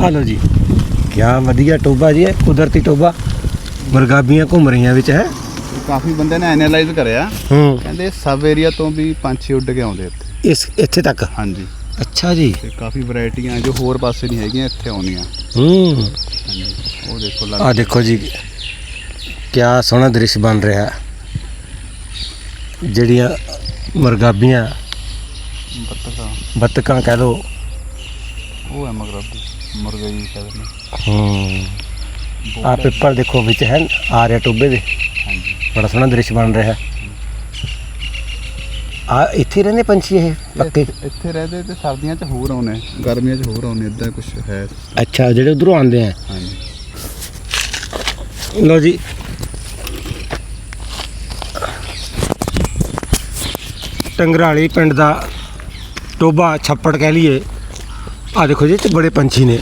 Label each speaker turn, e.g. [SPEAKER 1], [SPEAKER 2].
[SPEAKER 1] ਆ ਲਓ ਜੀ। ਕਿਆ ਵਧੀਆ ਟੋਬਾ ਜੀ ਇਹ ਕੁਦਰਤੀ ਟੋਬਾ ਮਰਗਾਬੀਆਂ ਘੁੰਮ ਰਹੀਆਂ ਵਿੱਚ ਹੈ?
[SPEAKER 2] ਕਾਫੀ ਬੰਦੇ ਨੇ ਐਨਾਲਾਈਜ਼ ਕਰਿਆ।
[SPEAKER 1] ਹੂੰ।
[SPEAKER 2] ਕਹਿੰਦੇ ਸਬ ਏਰੀਆ ਤੋਂ ਵੀ ਪੰਛੀ ਉੱਡ ਕੇ ਆਉਂਦੇ ਇੱਥੇ।
[SPEAKER 1] ਇਸ ਇੱਥੇ ਤੱਕ?
[SPEAKER 2] ਹਾਂਜੀ।
[SPEAKER 1] ਅੱਛਾ ਜੀ।
[SPEAKER 2] ਤੇ ਕਾਫੀ ਵੈਰਾਈਟੀਆਂ ਜੋ ਹੋਰ ਪਾਸੇ ਨਹੀਂ ਹੈਗੀਆਂ ਇੱਥੇ ਆਉਂਦੀਆਂ
[SPEAKER 1] ਹੂੰ।
[SPEAKER 2] ਹਾਂਜੀ ਉਹ ਦੇਖੋ
[SPEAKER 1] ਆ
[SPEAKER 2] ਲੱਗ
[SPEAKER 1] ਦੇਖੋ ਜੀ ਕਿਆ ਸੋਹਣਾ ਦ੍ਰਿਸ਼ ਬਣ ਰਿਹਾ। ਜਿਹੜੀਆਂ ਮਰਗਾਬੀਆਂ
[SPEAKER 2] ਬੱਤਖਾਂ
[SPEAKER 1] ਬੱਤਕਾਂ ਕਹਿ ਲੋ
[SPEAKER 2] ਉਹ ਹੈ ਮਗਰਬੀ ਮੁਰਗੇ ਜੀ ਕਹਿੰਦੇ ਨੇ
[SPEAKER 1] ਹੂੰ। ਆ ਪਿੱਪਲ ਦੇਖੋ ਵਿੱਚ ਹੈ ਆ ਰਿਹਾ ਟੋਬੇ ਦੇ।
[SPEAKER 2] ਹਾਂਜੀ।
[SPEAKER 1] ਬੜਾ ਸੋਹਣਾ ਦ੍ਰਿਸ਼ ਬਣ ਰਿਹਾ। ਆ ਇੱਥੇ ਰਹਿੰਦੇ ਪੰਛੀ ਇਹ ਪੱਕੇ?
[SPEAKER 2] ਇੱਥੇ- ਇੱਥੇ ਰਹਦੇ ਤੇ ਸਰਦੀਆਂ 'ਚ ਹੋਰ ਆਉਨੇ ਗਰਮੀਆਂ 'ਚ ਹੋਰ ਆਉਨੇ ਇਦਾਂ ਕੁਝ ਹੈ।
[SPEAKER 1] ਅੱਛਾ ਜਿਹੜੇ ਉਧਰੋਂ ਆਉਂਦੇ ਆ।
[SPEAKER 2] ਹਾਂਜੀ।
[SPEAKER 1] ਲੋ ਜੀ। ਟੰਗਰਾਲੀ ਪਿੰਡ ਦਾ ਟੋਬਾ ਛੱਪੜ ਕਹਿ ਲਈਏ। ਆ ਦੇਖੋ ਜੀ ਇਹ 'ਚ ਬੜੇ ਪੰਛੀ ਨੇ।